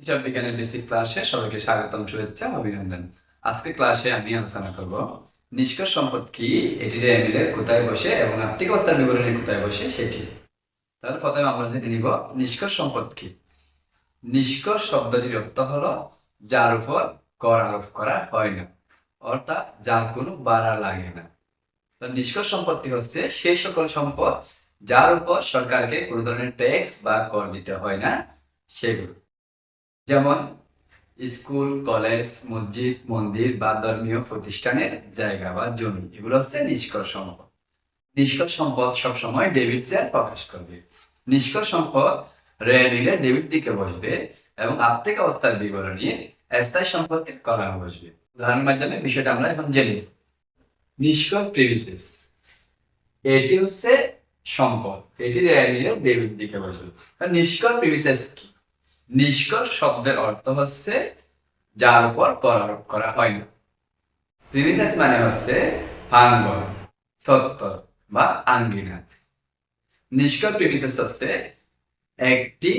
হিসাব বিজ্ঞানের বেসিক ক্লাসে সবাইকে স্বাগতম, শুভেচ্ছা, অভিনন্দন। আজকে ক্লাসে আমি আলোচনা করব, নিষ্কর্ষ সম্পদ কি এটির এমিলের কোথায় বসে এবং আর্থিক অবস্থার বিবরণী কোথায় বসে, সেটি। তাহলে প্রথমে আমরা জেনে নিব নিষ্কর্ষ সম্পদ কি। নিষ্কর্ষ শব্দটির অর্থ হলো যার উপর কর আরোপ করা হয় না, অর্থাৎ যার কোনো বাড়া লাগে না। তো নিষ্কর্ষ সম্পত্তি হচ্ছে সেই সকল সম্পদ যার উপর সরকারকে কোনো ধরনের ট্যাক্স বা কর দিতে হয় না, সেগুলো। যেমন স্কুল, কলেজ, মসজিদ, মন্দির বা ধর্মীয় প্রতিষ্ঠানের জায়গা বা জমি। এগুলো হচ্ছে নিষ্কর সম্পদ। নিষ্কর সম্পদ সবসময় ডেবিট চেয়ার প্রকাশ করবে। নিষ্কর সম্পদ রেমিলে ডেবিট দিকে বসবে এবং আর্থিক অবস্থার বিবরণী স্থায়ী সম্পত্তির কলামে বসবে। উদাহরণের মাধ্যমে বিষয়টা আমরা এখন জেনে নিষ্কর প্রিভিসেস এটি হচ্ছে সম্পদ। এটি রেমিলে ডেবিট দিকে বসবে। নিষ্কর প্রিভিসেস কি? নিষ্কর শব্দের অর্থ হচ্ছে যার উপর কর আরোপ করা হয় না প্রিমিসেস মানে হচ্ছে প্রাঙ্গণ সত্তর বা আঙ্গিনা। নিষ্কর প্রিমিসেস হচ্ছে একটি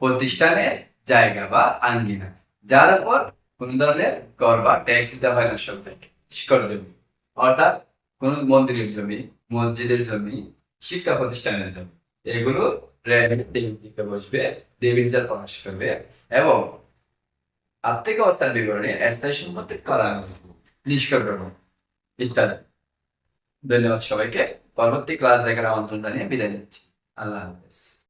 প্রতিষ্ঠানের জায়গা বা আঙ্গিনা, যার উপর কোন ধরনের কর বা ট্যাক্স দিতে হয় না সরকারকে নিষ্কর জমি, অর্থাৎ কোন মন্দিরের জমি, মসজিদের জমি, শিক্ষা প্রতিষ্ঠানের জমি, এগুলো ডেবিট বসবে ডেবিট প্রকাশ করবে এবং আর্থিক অবস্থার বিবরণে করা নিষ্কর্ষণ ইত্যাদি। ধন্যবাদ সবাইকে। পরবর্তী ক্লাস দেখার আমন্ত্রণ জানিয়ে বিদায় নিচ্ছি। আল্লাহ হাফেজ।